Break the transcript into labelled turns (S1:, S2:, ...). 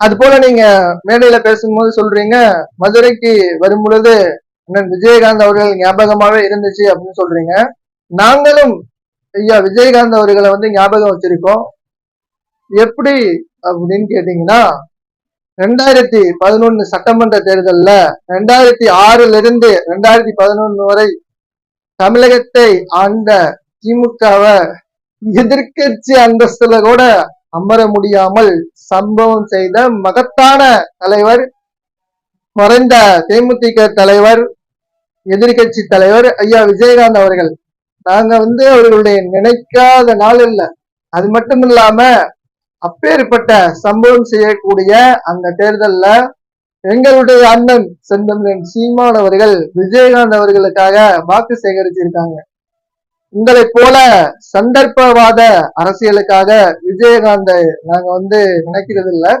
S1: அது போல நீங்க மேடையில பேசும்போது சொல்றீங்க மதுரைக்கு வரும் பொழுது அண்ணன் விஜயகாந்த் அவர்கள் ஞாபகமாவே இருந்துச்சு அப்படின்னு சொல்றீங்க. நாங்களும் ஐயா விஜயகாந்த் அவர்களை வந்து ஞாபகம் வச்சிருக்கோம். எப்படி அப்படின்னு கேட்டீங்கன்னா ரெண்டாயிரத்தி பதினொன்னு சட்டமன்ற தேர்தல்ல ரெண்டாயிரத்தி ஆறுல இருந்து ரெண்டாயிரத்தி பதினொன்னு வரை தமிழகத்தை ஆண்ட திமுகவை எதிர்க்கட்சி அந்தஸ்துல கூட அமர முடியாமல் சம்பவம் செய்த மகத்தான தலைவர் மறைந்த தேமுதிக தலைவர் எதிர்கட்சி தலைவர் ஐயா விஜயகாந்த் அவர்கள். நாங்க வந்து அவர்களுடைய நினைக்காத நாள் இல்ல. அது மட்டும் இல்லாம அப்பேற்பட்ட சம்பவம் செய்யக்கூடிய அந்த தேர்தல்ல எங்களுடைய அண்ணன் செந்தமிழன் சீமான் அவர்கள் விஜயகாந்த் அவர்களுக்காக வாக்கு சேகரிச்சிருக்காங்க. உங்களை போல சந்தர்ப்பவாத அரசியலுக்காக விஜயகாந்தை நாங்க வந்து நினைக்கிறது இல்லை